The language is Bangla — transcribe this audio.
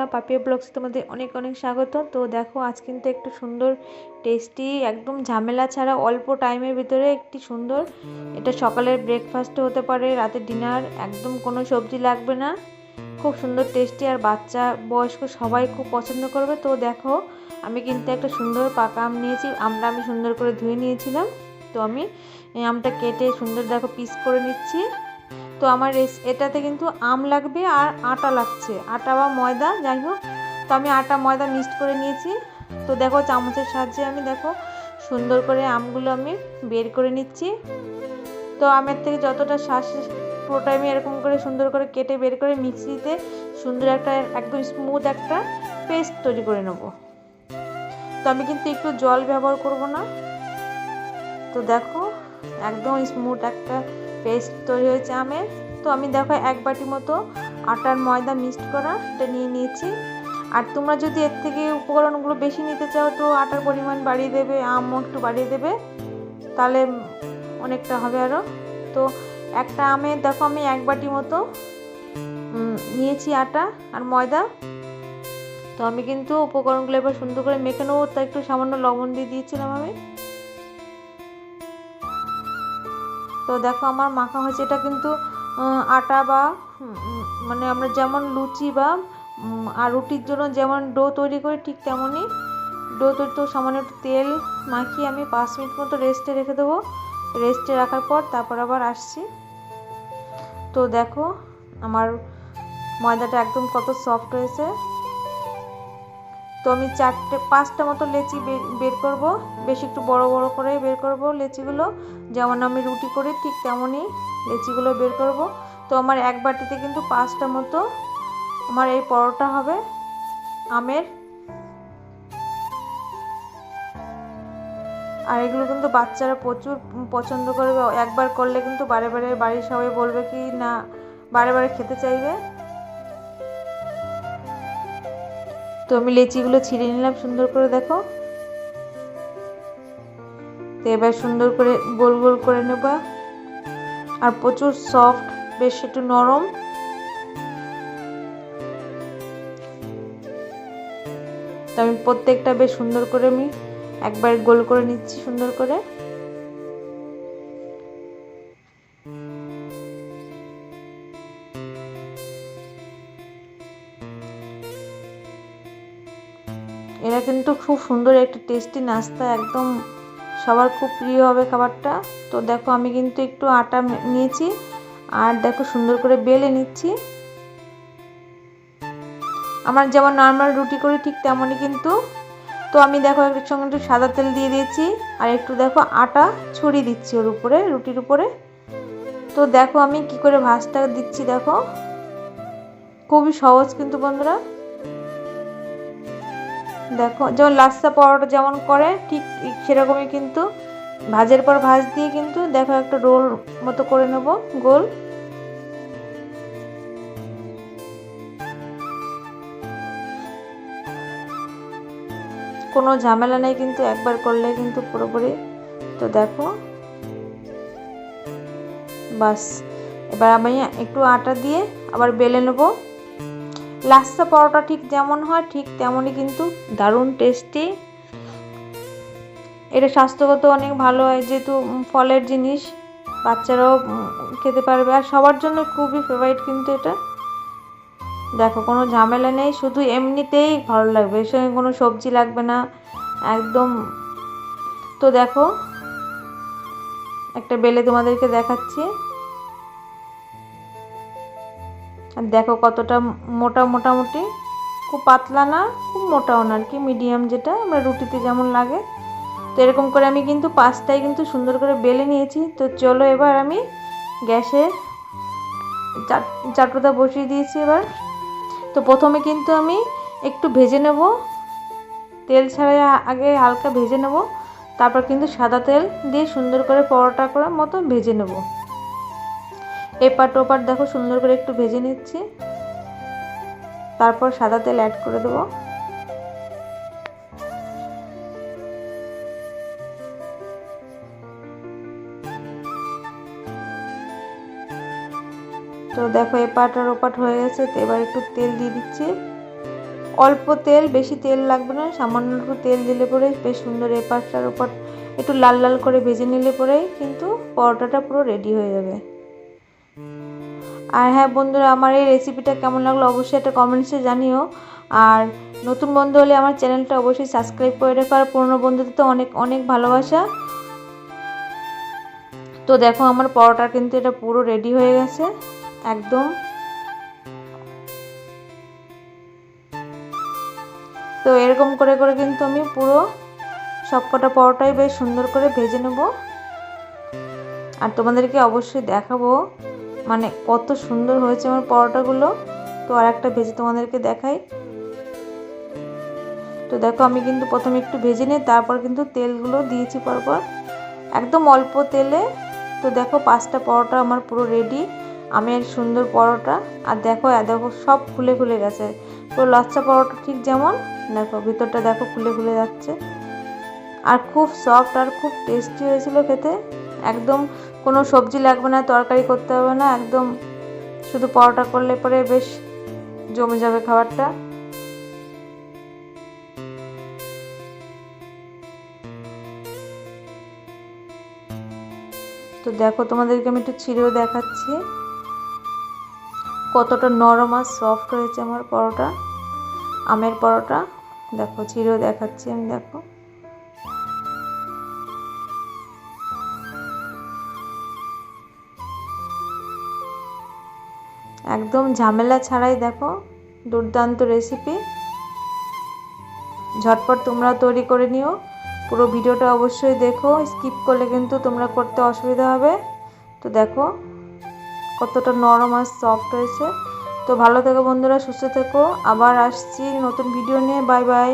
বন্ধুরা, পাপিয়া ব্লগস তোমাদের অনেক অনেক স্বাগত তো দেখো, আজ কিন্তু একটু সুন্দর টেস্টি একদম ঝামেলা ছাড়া অল্প টাইমের ভিতরে একটি সুন্দর, এটা সকালের ব্রেকফাস্টও হতে পারে, রাতে ডিনার একদম কোনো সবজি লাগবে না। খুব সুন্দর টেস্টি আর বাচ্চা বয়স্ক সবাই খুব পছন্দ করবে। তো দেখো, আমি কিন্তু একটা সুন্দর পাকা আম নিয়েছি, আমটা আমি সুন্দর করে ধুয়ে নিয়েছিলাম। তো আমি আমটা কেটে সুন্দর দেখো পিস করে নিচ্ছি। তো আমার এটাতে কিন্তু আম লাগবে আর আটা লাগছে। আটা বা ময়দা, যাই হোক। তো আমি আটা, ময়দা মিক্সড করে নিয়েছি। তো দেখো চামচের সাহায্যে আমি দেখো সুন্দর করে আমগুলো আমি বের করে নিচ্ছি। তো আমের থেকে যতটা শ্বাস, পুরোটা আমি এরকম করে সুন্দর করে কেটে বের করে মিক্সিতে সুন্দর একটা, একদম স্মুথ একটা পেস্ট তৈরি করে নেব। তো আমি কিন্তু একটু জল ব্যবহার করব না। তো দেখো একদম স্মুথ একটা পেস্ট তৈরি হয়েছে আমের। তো আমি দেখো এক বাটি মতো আটার ময়দা মিক্সড করা, এটা নিয়ে নিয়েছি। আর তোমরা যদি এর থেকে উপকরণগুলো বেশি নিতে চাও, তো আটার পরিমাণ বাড়িয়ে দেবে, আমও একটু বাড়িয়ে দেবে। তাহলে অনেকটা হবে আরও তো একটা আমের দেখো আমি এক বাটি মতো নিয়েছি আটা আর ময়দা। তো আমি কিন্তু উপকরণগুলো এবার সুন্দর করে মেখে নেব তা একটু সামান্য লবণ দিয়ে দিয়েছিলাম আমি। তো দেখো আমার মাখা হয়েছে, এটা কিন্তু আটা বা মানে আমরা যেমন লুচি বা আর রুটির জন্য যেমন ডো তৈরি করি, ঠিক তেমনই ডো তৈরি, তো সামান্য একটু তেল মাখিয়ে আমি পাঁচ মিনিট মতো রেস্টে রেখে দেবো। রেস্টে রাখার পর তারপর আবার আসছি। তো দেখো, আমার ময়দাটা একদম কত সফট হয়েছে। তো আমি চারটে, পাঁচটা মতো লেচি বের করব। বেশি একটু বড় বড় করে বের করব লেচিগুলো। যেমন আমি রুটি করি, ঠিক তেমনই লেচিগুলো বের করব। তো আমার এক বাটিতে কিন্তু পাঁচটা মতো আমার এই পরোটা হবে, আমের। আর এগুলো কিন্তু বাচ্চারা প্রচুর পছন্দ করবে। একবার করলে কিন্তু বারে বারে বাড়ির সবাই বলবে কি, না, বারে বারে খেতে চাইবে। তো আমি লেচিগুলো ছিঁড়ে নিলাম, সুন্দর করে দেখো। তো এবার সুন্দর করে গোল গোল করে নেবা। আর প্রচুর সফট বেশ একটু নরম। তো আমি প্রত্যেকটা বেশ সুন্দর করে আমি একবার গোল করে নিচ্ছি সুন্দর করে। এরা কিন্তু খুব সুন্দর একটা টেস্টি নাস্তা, একদম সবার খুব প্রিয় হবে খাবারটা। তো দেখো আমি কিন্তু একটু আটা নিয়েছি আর দেখো সুন্দর করে বেলে নিচ্ছি। আমার যেমন নর্মাল রুটি করি ঠিক তেমনই কিন্তু। তো আমি দেখো এর সঙ্গে একটু সাদা তেল দিয়ে দিয়েছি আর একটু দেখো আটা ছড়িয়ে দিচ্ছি ওর উপরে, রুটির উপরে। তো দেখো আমি কি করে ভাজটা দিচ্ছি দেখো। খুবই সহজ কিন্তু বন্ধুরা। দেখো, যেমন লাচ্ছা পরোটা যেমন করে, ঠিক সেরকমই কিন্তু ভাজের পর ভাজ দিয়ে কিন্তু দেখো একটা রোল মতো করে নেব, গোল। কোনো ঝামেলা নেই কিন্তু একবার করলে কিন্তু পুরোপুরি। তো দেখো, বাস। এবার আমি একটু আটা দিয়ে আবার বেলে নেব। লাচ্ছা পরোটা ঠিক যেমন হয়, ঠিক তেমনই কিন্তু দারুণ টেস্টি এটা স্বাস্থ্যগত অনেক ভালো হয়, যেহেতু ফলের জিনিস, বাচ্চারাও খেতে পারবে। আর সবার জন্য খুবই ফেভারিট কিন্তু এটা। দেখো, কোনো ঝামেলা নেই, শুধু এমনিতেই ভালো লাগবে, এর সঙ্গে কোনো সবজি লাগবে না, একদম। তো দেখো, একটা বেলে তোমাদেরকে দেখাচ্ছি। আর দেখো কতটা মোটা মোটামুটি। খুব পাতলা না, খুব মোটাও না, আর কি মিডিয়াম যেটা, আমরা রুটিতে যেমন লাগে। তো এরকম করে আমি কিন্তু পাঁচটায় কিন্তু সুন্দর করে বেলে নিয়েছি। তো চলো এবার আমি গ্যাসে চাটুটা বসিয়ে দিয়েছি এবার। তো প্রথমে কিন্তু আমি একটু ভেজে নেব। তেল ছাড়া আগে হালকা ভেজে নেব। তারপর কিন্তু সাদা তেল দিয়ে সুন্দর করে পরোটা করার মতো ভেজে নেব। এপাট ওপাট দেখো, সুন্দর করে একটু ভেজে নিচ্ছি। তারপর সাদা তেল অ্যাড করে দেবো। তো দেখো, এপাট আর ওপাট হয়ে গেছে, তো এবার একটু তেল দিয়ে দিচ্ছি। অল্প তেল, বেশি তেল লাগবে না, সামান্য একটু তেল দিলে পরে বেশ সুন্দর এপাশটার ওপর একটু লাল লাল করে ভেজে নিলে পরেই কিন্তু পরোটাটা পুরো রেডি হয়ে যাবে। আর হ্যাঁ বন্ধুরা, আমার এই রেসিপিটা কেমন লাগল অবশ্যই একটা কমেন্টসে জানিও। আর নতুন বন্ধু হলে আমার চ্যানেলটা অবশ্যই সাবস্ক্রাইব করে রেখো। আর পুরনো বন্ধুদের তো অনেক অনেক ভালোবাসা। তো দেখো, আমার পরোটা কিন্তু এটা পুরো রেডি হয়ে গেছে, একদম। তো এরকম করে করে কিন্তু আমি পুরো সবকটা পরোটাই বেশ সুন্দর করে ভেজে নেব। আর তোমাদেরকে অবশ্যই দেখাবো। মানে কত সুন্দর হয়েছে আমার পরোটাগুলো। তো আর একটা ভেজে তোমাদেরকে দেখাই। তো দেখো আমি কিন্তু প্রথমে একটু ভেজে নিই তারপর কিন্তু তেলগুলো দিয়েছি পরপর। একদম অল্প তেলে। তো দেখো পাঁচটা পরোটা আমার পুরো রেডি আমি এক সুন্দর পরোটা। আর দেখো দেখো সব ফুলে ফুলে গেছে। তো লচ্ছা পরোটা ঠিক যেমন। দেখো, ভিতরটা দেখো ফুলে ফুলে যাচ্ছে। আর খুব সফট আর খুব টেস্টি হয়েছিল খেতে। একদম কোনো সবজি লাগবে না, তরকারি করতে হবে না, একদম শুধু পরোটা করলে পরে বেশ জমে যাবে খাবারটা। তো দেখো তোমাদেরকে আমি একটু ছিঁড়েও দেখাচ্ছি। কতটা নরম আর সফট হয়েছে আমার পরোটা, আমের পরোটা। দেখো ছিঁড়েও দেখাচ্ছি আমি, দেখো। একদম ঝামেলা ছাড়াই দেখো দুর্দান্ত রেসিপি ঝটপট তোমরা তৈরি করে নিও। পুরো ভিডিওটা অবশ্যই দেখো স্কিপ করলে কিন্তু তোমরা করতে অসুবিধা হবে। তো দেখো কতটা নরম আর সফট হয়েছে। তো ভালো থেকো বন্ধুরা, সুস্থ থেকো। আবার আসছি নতুন ভিডিও নিয়ে। Bye bye